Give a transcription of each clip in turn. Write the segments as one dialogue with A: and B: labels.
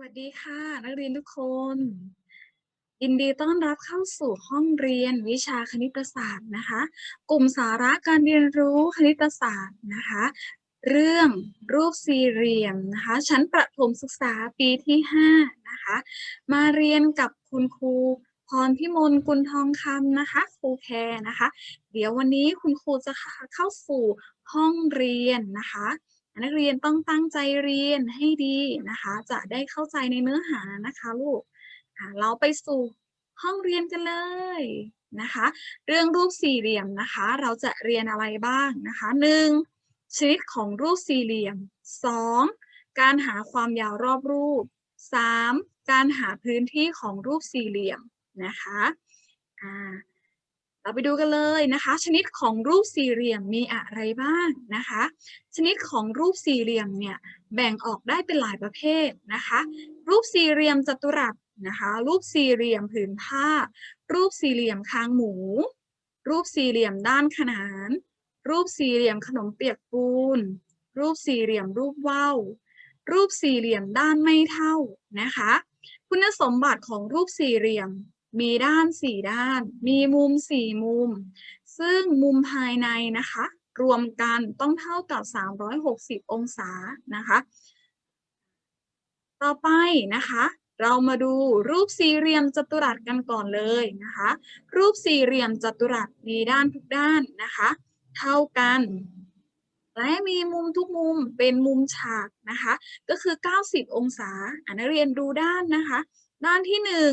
A: วัสดีค่ะ นักเรียนทุกคนยินดีต้อนรับเข้าสู่ห้องเรียนวิชาคณิตศาสตร์นะคะ กลุ่มสาระการเรียนรู้คณิตศาสตร์นะคะ เรื่องรูปสี่เหลี่ยมนะคะ ชั้นประถมศึกษาปีที่5นะคะมาเรียนกับคุณครูพรพิมลกุลทองคำนะคะ ครูแคร์นะคะ เดี๋ยววันนี้คุณครูจะเข้าสู่ห้องเรียนนะคะ นักเรียนต้องตั้งใจเรียนให้ดีนะคะ จะได้เข้าใจในเนื้อหานะคะลูกเราไปสู่ห้องเรียนกันเลยนะคะ เรื่องรูปสี่เหลี่ยมนะคะ เราจะเรียนอะไรบ้างนะคะหนึ่งชนิดของรูปสี่เหลี่ยมสองการหาความยาวรอบรูปสามการหาพื้นที่ของรูปสี่เหลี่ยมนะคะอ่า เราไปดูกันเลยนะคะ ชนิดของรูปสี่เหลี่ยมมีอะไรบ้างนะคะ ชนิดของรูปสี่เหลี่ยมเนี่ยแบ่งออกได้เป็นหลายประเภทนะคะ รูปสี่เหลี่ยมจัตุรัสนะคะ รูปสี่เหลี่ยมผืนผ้า รูปสี่เหลี่ยมคางหมู รูปสี่เหลี่ยมด้านขนาน รูปสี่เหลี่ยมขนมเปียกปูน รูปสี่เหลี่ยมรูปว่าวรูปสี่เหลี่ยมด้านไม่เท่านะคะ คุณสมบัติของรูปสี่เหลี่ยม มีด้านสี่ด้าน มีมุมสี่มุม ซึ่งมุมภายในนะคะ รวมกันต้องเท่ากับ 360 องศานะคะ ต่อไปนะคะเรามาดูรูปสี่เหลี่ยมจัตุรัสกันก่อนเลยนะคะ รูปสี่เหลี่ยมจัตุรัสมีด้านทุกด้านนะคะ เท่ากัน และมีมุมทุกมุมเป็นมุมฉากนะคะ ก็คือ 90 องศาอ่านักเรียนดูด้านนะคะ ด้านที่หนึ่ง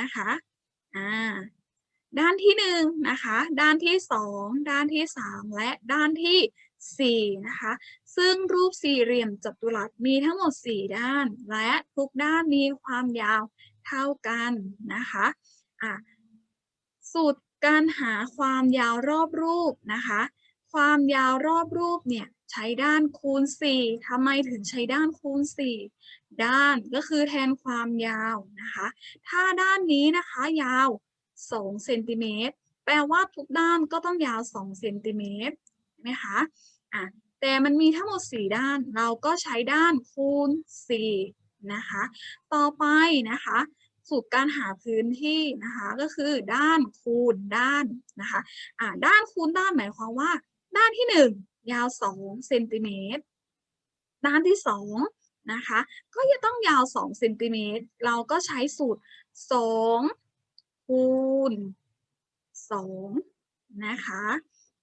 A: นะคะ อ่าด้านที่หนึ่งนะคะ ด้านที่สองด้านที่สามและด้านที่สี่นะคะ ซึ่งรูปสี่เหลี่ยมจัตุรัสมีทั้งหมดสี่ด้าน และทุกด้านมีความยาวเท่ากันนะคะอะสูตรการหาความยาวรอบรูปนะคะ ความยาวรอบรูปเนี่ย ใช้ด้านคูณ 4ทำไมถึงใช้ด้านคูณ 4 ด้านก็คือแทนความยาวนะคะ ถ้าด้านนี้นะคะยาว2เซนติเมตรแปลว่าทุกด้านก็ต้องยาว2เซนติเมตรใช่ไหมคะอะแต่มันมีทั้งหมด 4 ด้าน เราก็ใช้ด้านคูณ 4 นะคะ ต่อไปนะคะสูตรการหาพื้นที่นะคะก็คือด้านคูณด้านนะคะอ่าด้านคูณด้านหมายความว่า ด้านที่ 1 ยาว2เซนติเมตรด้านที่2นะคะ ก็จะต้องยาว2เซนติเมตรเราก็ใช้สูตร2คูณ2นะคะ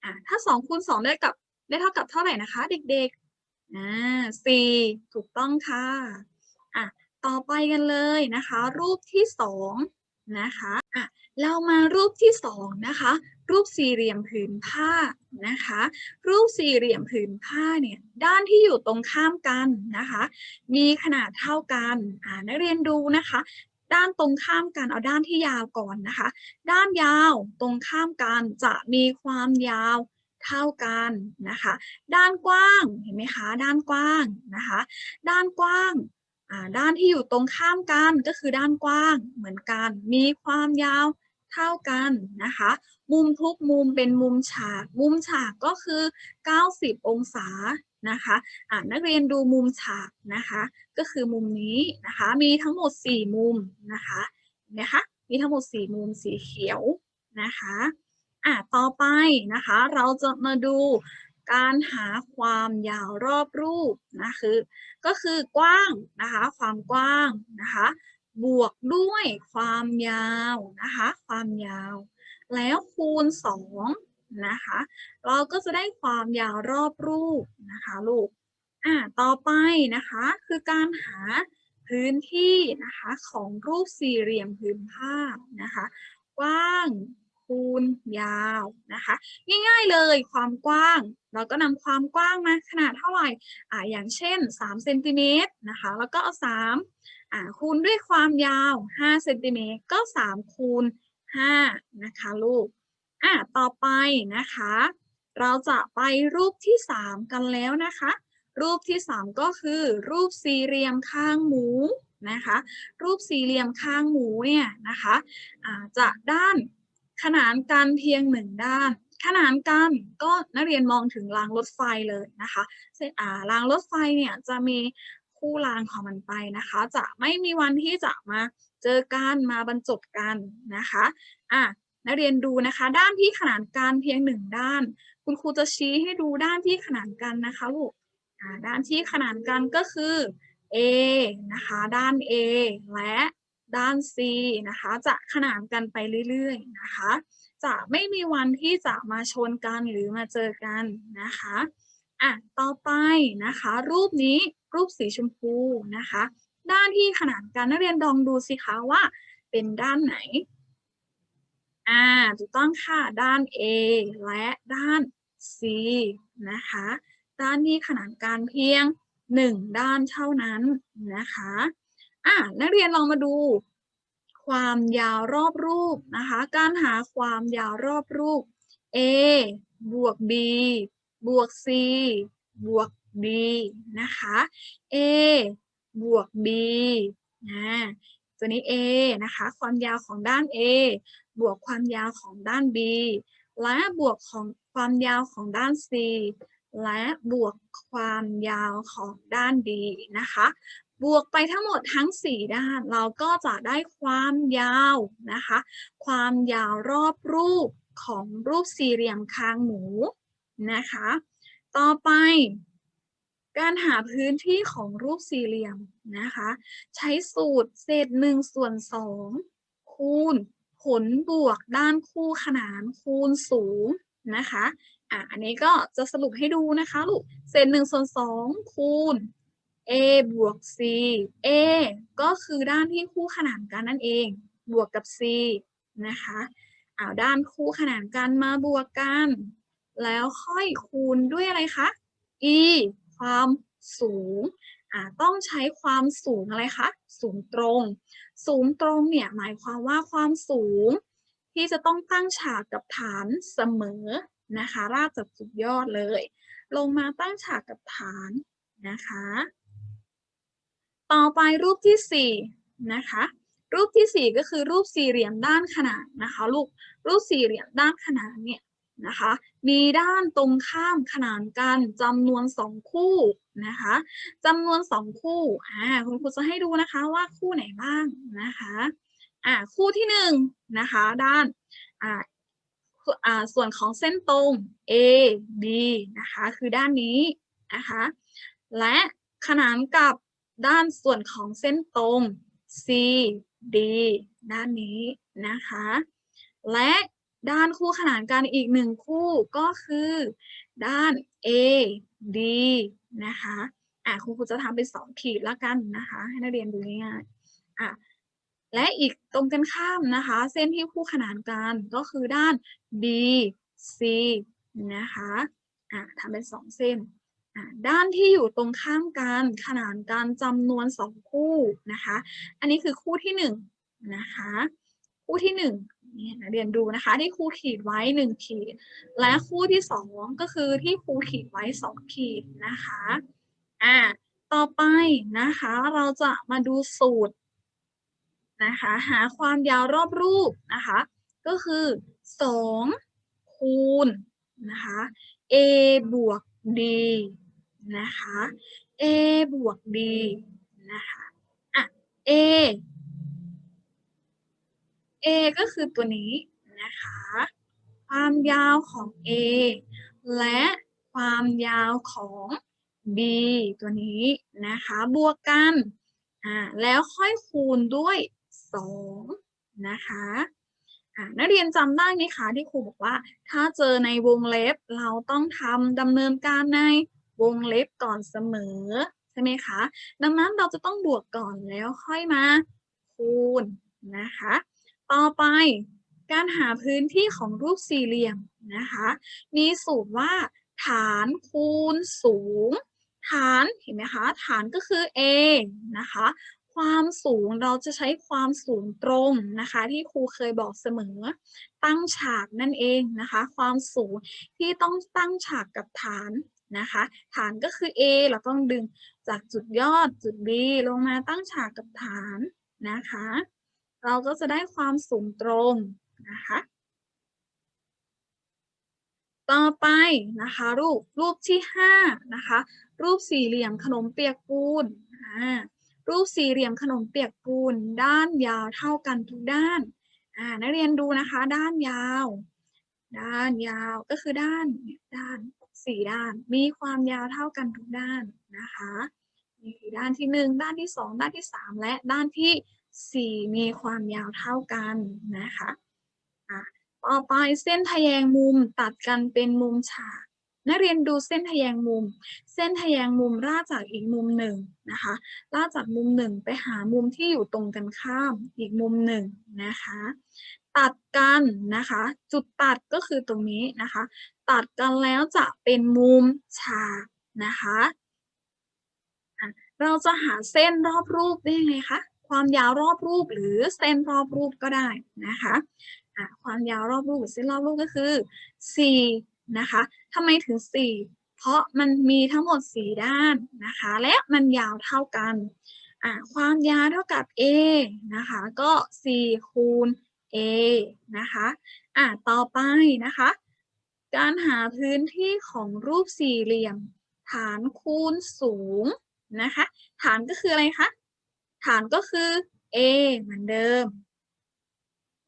A: อ่าถ้า2คูณ2ได้กับได้เท่ากับเท่าไหร่นะคะ เด็กๆอ่า4ถูกต้องค่ะอะต่อไปกันเลยนะคะ รูปที่สอง นะคะอะเรามารูปที่สองนะคะ รูปสี่เหลี่ยมผืนผ้านะคะ รูปสี่เหลี่ยมผืนผ้าเนี่ยด้านที่อยู่ตรงข้ามกันนะคะ มีขนาดเท่ากันอ่านักเรียนดูนะคะ ด้านตรงข้ามกันเอาด้านที่ยาวก่อนนะคะ ด้านยาวตรงข้ามกันจะมีความยาวเท่ากันนะคะ ด้านกว้างเห็นไหมคะ ด้านกว้างนะคะ ด้านกว้าง ด้านที่อยู่ตรงข้ามกันก็คือด้านกว้างเหมือนกัน มีความยาวเท่ากันนะคะ มุมทุกมุมเป็นมุมฉาก มุมฉากก็คือ 90 องศานะคะะนักเรียนดูมุมฉากนะคะ ก็คือมุมนี้นะคะ มีทั้งหมด 4 มุมนะคะนะคะ มีทั้งหมด 4 มุมสีเขียวนะคะอะต่อไปนะคะ เราจะมาดู การหาความยาวรอบรูปนะคือก็คือกว้างนะคะความกว้างนะคะบวกด้วยความยาวนะคะความยาว แล้วคูณ2นะคะเราก็จะได้ความยาวรอบรูปนะคะลูกอ่าต่อไปนะคะคือการหาพื้นที่นะคะของรูปสี่เหลี่ยมผืนผ้านะคะกว้าง คูณยาวนะคะ ง่ายๆเลยความกว้าง เราก็นำความกว้างมาขนาดเท่าไหร่อ่าอย่างเช่น3เซนติเมตรนะคะแล้วก็เอา3อ่าคูณด้วยความยาว5เซนติเมตรก็ 3 คูณ5นะคะลูกอ่าต่อไปนะคะ เราจะไปรูปที่ 3 กันแล้วนะคะ รูปที่ 3 ก็คือ รูปสี่เหลี่ยมข้างหมูนะคะ รูปสี่เหลี่ยมข้างหมูเนี่ยนะคะะจะด้าน ขนานกันเพียงหนึ่งด้าน ขนานกันก็นักเรียนมองถึงรางรถไฟเลยนะคะเส้นอ่ารางรถไฟเนี่ยจะมีคู่รางของมันไปนะคะ จะไม่มีวันที่จะมาเจอกันมาบรรจบกันนะคะอะนักเรียนดูนะคะ ด้านที่ขนานกันเพียงหนึ่งด้าน คุณครูจะชี้ให้ดูด้านที่ขนานกันนะคะลูกด้านที่ขนานกันก็คือ A นะคะ ด้าน A และ ด้าน C นะคะ จะขนานกันไปเรื่อยๆนะคะ จะไม่มีวันที่จะมาชนกันหรือมาเจอกันนะคะอะต่อไปนะคะ รูปนี้รูปสีชมพูนะคะ ด้านที่ขนานกันนักเรียนลองดูสิคะว่า เป็นด้านไหนอ่าถูกต้องค่ะด้าน A และด้าน C นะคะ ด้านที่ขนานกันเพียงหนึ่งด้านเท่านั้นนะคะ อะนักเรียนลองมาดู ความยาวรอบรูปนะคะ การหาความยาวรอบรูป A บวก B บวก C บวก D นะคะ A บวก B นะตัวนี้ A นะคะ ความยาวของด้าน A บวกความยาวของด้าน B และบวกของความยาวของด้าน C และบวกความยาวของด้าน D นะคะ บวกไปทั้งหมดทั้ง 4 ด้าน เราก็จะได้ความยาวนะคะ ความยาวรอบรูปของรูปสี่เหลี่ยมคางหมูนะคะ ต่อไปการหาพื้นที่ของรูปสี่เหลี่ยมนะคะ ใช้สูตรเศษหนึ่งส่วนสองคูณผลบวกด้านคู่ขนานคูณสูงนะคะอะอันนี้ก็จะสรุปให้ดูนะคะลูกเศษหนึ่งส่วนสองคูณ a บวก c a ก็คือด้านที่คู่ขนานกันนั่นเอง บวกกับ c นะคะเอาด้านคู่ขนานกันมาบวกกัน แล้วค่อยคูณด้วยอะไรคะ e ความสูงอ่าต้องใช้ความสูงอะไรคะ สูงตรง สูงตรงเนี่ยหมายความว่าความสูง ที่จะต้องตั้งฉากกับฐานเสมอนะคะรากจากจุดยอดเลย ลงมาตั้งฉากกับฐานนะคะ ต่อไปรูปที่สี่นะคะรูปที่สี่ก็คือรูปสี่เหลี่ยมด้านขนานนะคะลูกรูปสี่เหลี่ยมด้านขนานเนี่ยนะคะมีด้านตรงข้ามขนานกันจำนวนสองคู่นะคะจำนวนสองคู่อ่าคุณครูจะให้ดูนะคะว่าคู่ไหนบ้างนะคะอ่าคู่ที่หนึ่งนะคะด้านอ่าอ่าส่วนของเส้นตรง A B นะคะคือด้านนี้นะคะและขนานกับ ด้านส่วนของเส้นตรง C D ด้านนี้นะคะ และด้านคู่ขนานกันอีกหนึ่งคู่ก็คือ ด้าน A D นะคะอะคุณครูจะทำเป็นสองขีดแล้วกันนะคะ ให้นักเรียนดูง่ายๆอะและอีกตรงกันข้ามนะคะ เส้นที่คู่ขนานกันก็คือด้าน B C นะคะอะทำเป็นสองเส้น ด้านที่อยู่ตรงข้ามกันขนานกันจำนวนสองคู่นะคะ อันนี้คือคู่ที่หนึ่งนะคะ คู่ที่หนึ่งนี่ยเรียนดูนะคะที่ครูขีดไว้หนึ่งขีด และคู่ที่สองก็คือที่ครูขีดไว้สองขีดนะคะอ่าต่อไปนะคะเราจะมาดูสูตรนะคะหาความยาวรอบรูปนะคะ ก็คือสองคูณนะคะ a บวก d นะคะ a บวก d นะคะอะ a a ก็คือตัวนี้นะคะ ความยาวของ a และความยาวของ b ตัวนี้นะคะ บวกกันอ่าแล้วค่อยคูณด้วย 2 นะคะอ่านักเรียนจำได้ไหมคะที่ครูบอกว่า ถ้าเจอในวงเล็บเราต้องทำดำเนินการใน วงเล็บก่อนเสมอ ใช่ไหมคะ ดังนั้นเราจะต้องบวกก่อนแล้วค่อยมาคูณนะคะ ต่อไปการหาพื้นที่ของรูปสี่เหลี่ยมนะคะ มีสูตรว่า ฐานคูณสูง ฐานเห็นไหมคะ ฐานก็คือ a นะคะ ความสูงเราจะใช้ความสูงตรงนะคะ ที่ครูเคยบอกเสมอ ตั้งฉากนั่นเองนะคะ ความสูงที่ต้องตั้งฉากกับฐาน นะคะ ฐานก็คือ A เราต้องดึงจากจุดยอดจุด B ลงมาตั้งฉากกับฐานนะคะ เราก็จะได้ความสูงตรงนะคะ ต่อไปนะคะรูปรูปที่5นะคะรูปสี่เหลี่ยมขนมเปียกปูนอ่ารูปสี่เหลี่ยมขนมเปียกปูน ด้านยาวเท่ากันทุกด้านอ่านักเรียนดูนะคะ ด้านยาว ด้านยาวก็คือด้านเนี่ยด้าน สี่ด้าน มีความยาวเท่ากันทุกด้านนะคะนี่คือด้านที่หนึ่งด้านที่สองด้านที่สามและด้านที่สี่มีความยาวเท่ากันนะคะอะต่อไปเส้นทะแยงมุมตัดกันเป็นมุมฉากนักเรียนดูเส้นทะแยงมุม เส้นทะแยงมุมลากจากอีกมุมหนึ่งนะคะลากจากมุมหนึ่งไปหามุมที่อยู่ตรงกันข้ามอีกมุมหนึ่งนะคะ ตัดกันนะคะ จุดตัดก็คือตรงนี้นะคะ ตัดกันแล้วจะเป็นมุมฉากนะคะเราจะหาเส้นรอบรูปได้ยังไงคะความยาวรอบรูปหรือเส้นรอบรูปก็ได้นะคะความยาวรอบรูปหรือเส้นรอบรูปก็คือ4นะคะทำไมถึง 4 เพราะมันมีทั้งหมด 4 ด้านนะคะ และมันยาวเท่ากัน ความยาวเท่ากับ a นะคะ ก็ 4 คูณ a นะคะอะต่อไปนะคะ การหาพื้นที่ของรูปสี่เหลี่ยม ฐานคูณสูงนะคะ ฐานก็คืออะไรคะ ฐานก็คือ a เหมือนเดิม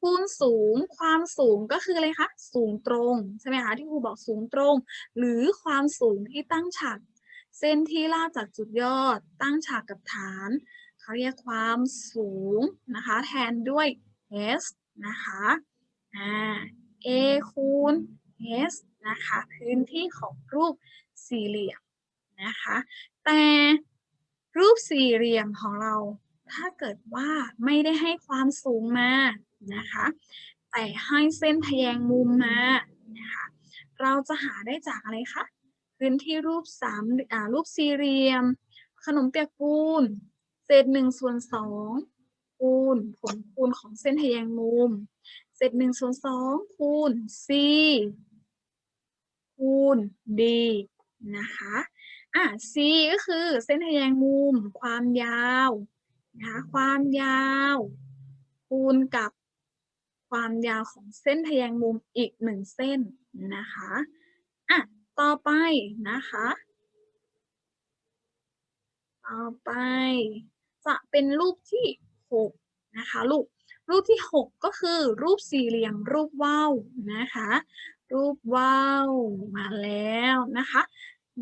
A: คูณสูง ความสูงก็คืออะไรคะ สูงตรงใช่ไหมคะที่ครูบอกสูงตรง หรือความสูงที่ตั้งฉาก เส้นที่ลากจากจุดยอด ตั้งฉากกับฐาน เขาเรียกความสูงนะคะ แทนด้วย s นะคะอ่า a คูณ s นะคะพื้นที่ของรูปสี่เหลี่ยมนะคะแต่รูปสี่เหลี่ยมของเราถ้าเกิดว่าไม่ได้ให้ความสูงมานะคะแต่ให้เส้นทะแยงมุมมานะคะเราจะหาได้จากอะไรคะพื้นที่รูปสามรูปสี่เหลี่ยม ขนมเปียกปูนเศษหนึ่งส่วนสอง คูณ ผลคูณของเส้นทแยงมุมเศษหนึ่งส่วนสองคูณ c คูณ d นะคะอะ c ก็คือเส้นทแยงมุม ความยาวนะคะความยาว คูณกับความยาวของเส้นทแยงมุมอีกหนึ่งเส้นนะคะอะต่อไปนะคะ ต่อไป จะเป็นรูปที่ หกนะคะลูกรูปที่หกก็คือรูปสี่เหลี่ยมรูปว่าวนะคะ รูปว่าวมาแล้วนะคะ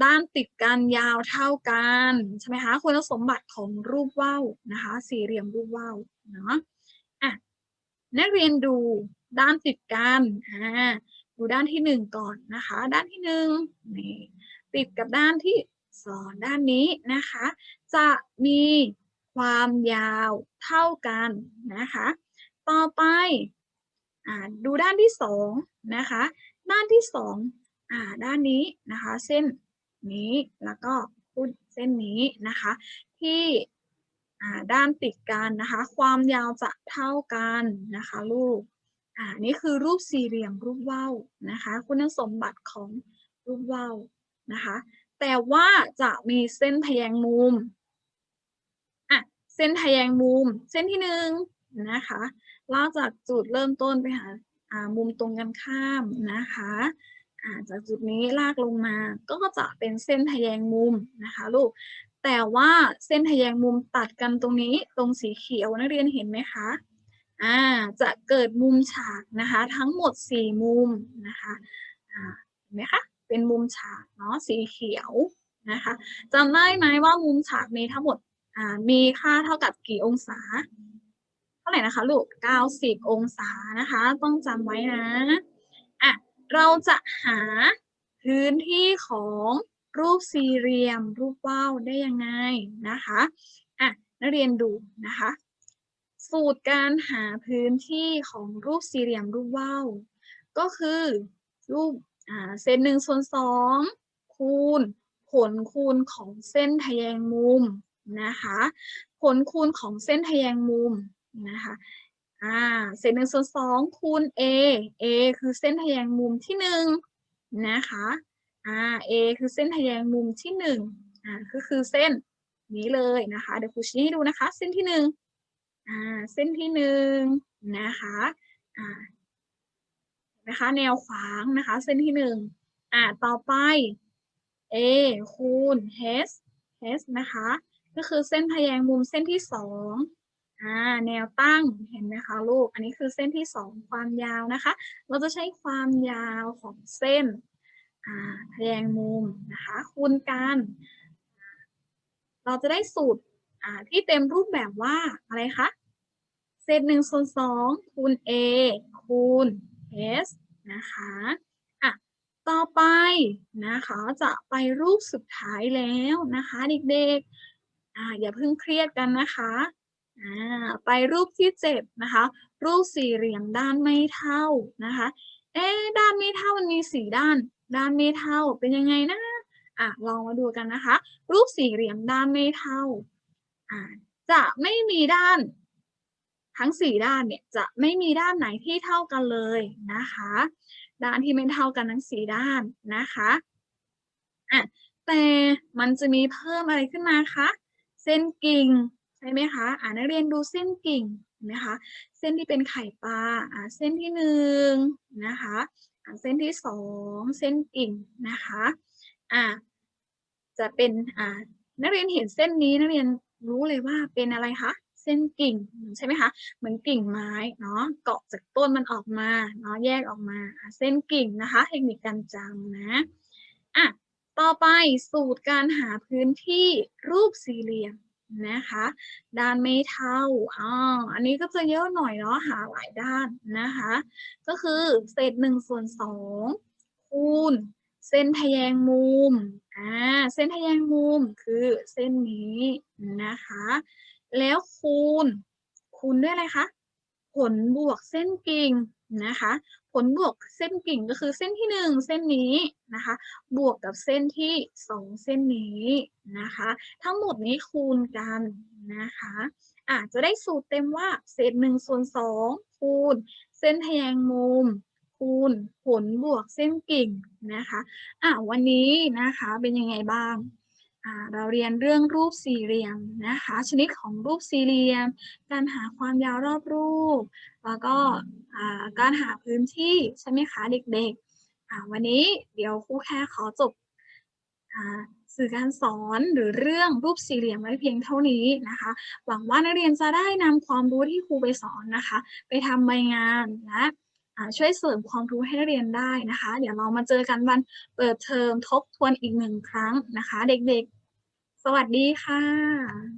A: ด้านติดกันยาวเท่ากันใช่ไหมคะคุณสมบัติของรูปว่าวนะคะ สี่เหลี่ยมรูปว่าวเนาะอะนักเรียนดูด้านติดกันอ่าดูด้านที่หนึ่งก่อนนะคะ ด้านที่หนึ่งนี่ติดกับด้านที่สองด้านนี้นะคะ จะมี ความยาวเท่ากันนะคะ ต่อไปอดูด้านที่สองนะคะ ด้านที่สองอ่าด้านนี้นะคะ เส้นนี้แล้วก็พูดเส้นนี้นะคะ ที่ด้านติดกันนะคะ ความยาวจะเท่ากันนะคะลูกอ่านี่คือรูปสี่เหลี่ยมรูปว่าวนะคะ คุณสมบัติของรูปว่าวนะคะ แต่ว่าจะมีเส้นทะแยงมุม เส้นทะแยงมุม เส้นที่หนึ่งนะคะลากจากจุดเริ่มต้นไปหามุมตรงกันข้ามนะคะจากจุดนี้ลากลงมาก็จะเป็นเส้นทะแยงมุมนะคะลูกแต่ว่าเส้นทะแยงมุมตัดกันตรงนี้ตรงสีเขียวนักเรียนเห็นไหมคะอ่าจะเกิดมุมฉากนะคะทั้งหมดสี่มุมนะคะอ่าเห็นไหมคะเป็นมุมฉากเนาะสีเขียวนะคะจำได้ไหมว่ามุมฉากมีทั้งหมด มีค่าเท่ากับกี่องศา เท่าไหร่นะคะลูก 90 องศานะคะ ต้องจำไว้นะอะเราจะหาพื้นที่ของรูปสี่เหลี่ยม รูปว่าวได้ยังไงนะคะอะนักเรียนดูนะคะ สูตรการหาพื้นที่ของรูปสี่เหลี่ยมรูปว่าวก็คือรูปอ่าเศษหนึ่งส่วนสองคูณผลคูณของเส้นทแยงมุม นะคะ ผลคูณของเส้นทแยงมุมนะคะอ่าเศษหนึ่งส่วนสองคูณ a a คือเส้นทแยงมุมที่หนึ่งนะคะอ่า a คือเส้นทแยงมุมที่หนึ่งอ่าก็คือเส้นนี้เลยนะคะ เดี๋ยวครูชี้ให้ดูนะคะ เส้นที่หนึ่งอ่าเส้นที่หนึ่งนะคะอ่านะคะ แนวขวางนะคะ เส้นที่หนึ่งอ่าต่อไป a คูณ h h นะคะ ก็คือเส้นทะแยงมุมเส้นที่สองอ่าแนวตั้งเห็นไหมคะลูก อันนี้คือเส้นที่สองความยาวนะคะ เราจะใช้ความยาวของเส้นอ่าทแยงมุมนะคะคูณกัน เราจะได้สูตรอ่าที่เต็มรูปแบบว่าอะไรคะเศษหนึ่งส่วนสองคูณ a คูณ s นะคะอะต่อไปนะคะจะไปรูปสุดท้ายแล้วนะคะ เด็กๆ อ่าอย่าเพิ่งเครียดกันนะคะอ่าไปรูปที่เจ็ดนะคะ รูปสี่เหลี่ยมด้านไม่เท่านะคะ เอ๊ด้านไม่เท่ามันมีสี่ด้าน ด้านไม่เท่าเป็นยังไงนะอะลองมาดูกันนะคะ รูปสี่เหลี่ยมด้านไม่เท่าอ่าจะไม่มีด้าน ทั้งสี่ด้านเนี่ยจะไม่มีด้านไหนที่เท่ากันเลยนะคะ ด้านที่ไม่เท่ากันทั้งสี่ด้านนะคะอะแต่มันจะมีเพิ่มอะไรขึ้นมาคะ ส้นกิ่งใช่ไหมคะอ่านักเรียนดูเส้นกิ่งนไหมคะเส้นที่เป็นไข่ปลาอ่าเส้นที่หนึ่งนะคะอ่าเส้นที่สองเส้นกิ่งนะคะอ่าจะเป็นอ่านักเรียนเห็นเส้นนี้นักเรียนรู้เลยว่าเป็นอะไรคะเส้นกิ่งใช่ไหมคะเหมือนกิ่งไม้เนาะเกาะจากต้นมันออกมาเนาะแยกออกมาเส้นกิ่งนะคะ เทคนิคการจำนะอะ ต่อไปสูตรการหาพื้นที่รูปสี่เหลี่ยมนะคะ ด้านไม่เท่าอ๋ออันนี้ก็จะเยอะหน่อยเนาะหาหลายด้านนะคะ ก็คือเศษหนึ่งส่วนสองคูณเส้นทะแยงมุมอ่าเส้นทะแยงมุมคือเส้นนี้นะคะ แล้วคูณคูณด้วยอะไรคะ ผลบวกเส้นกิ่ง นะคะ ผลบวกเส้นกิ่งก็คือเส้นที่หนึ่งเส้นนี้นะคะ บวกกับเส้นที่สองเส้นนี้นะคะ ทั้งหมดนี้คูณกันนะคะอาจจะได้สูตรเต็มว่าเศษหนึ่งส่วนสองคูณ เส้นทแยงมุมคูณผลบวกเส้นกิ่งนะคะอะวันนี้นะคะเป็นยังไงบ้าง เราเรียนเรื่องรูปสี่เหลี่ยมนะคะ ชนิดของรูปสี่เหลี่ยม การหาความยาวรอบรูป แล้วก็การหาพื้นที่ใช่ไหมคะเด็กๆวันนี้เดี๋ยวครูแค่ขอจบอสื่อการสอนหรือเรื่องรูปสี่เหลี่ยมไว้เพียงเท่านี้นะคะ หวังว่านักเรียนจะได้นำความรู้ที่ครูไปสอนนะคะ ไปทำใบงานและช่วยเสริมความรู้ให้นักเรียนได้นะคะ เดี๋ยวเรามาเจอกันวันเปิดเทอมทบทวนอีกหนึ่งครั้งนะคะ เด็กๆ สวัสดีค่ะ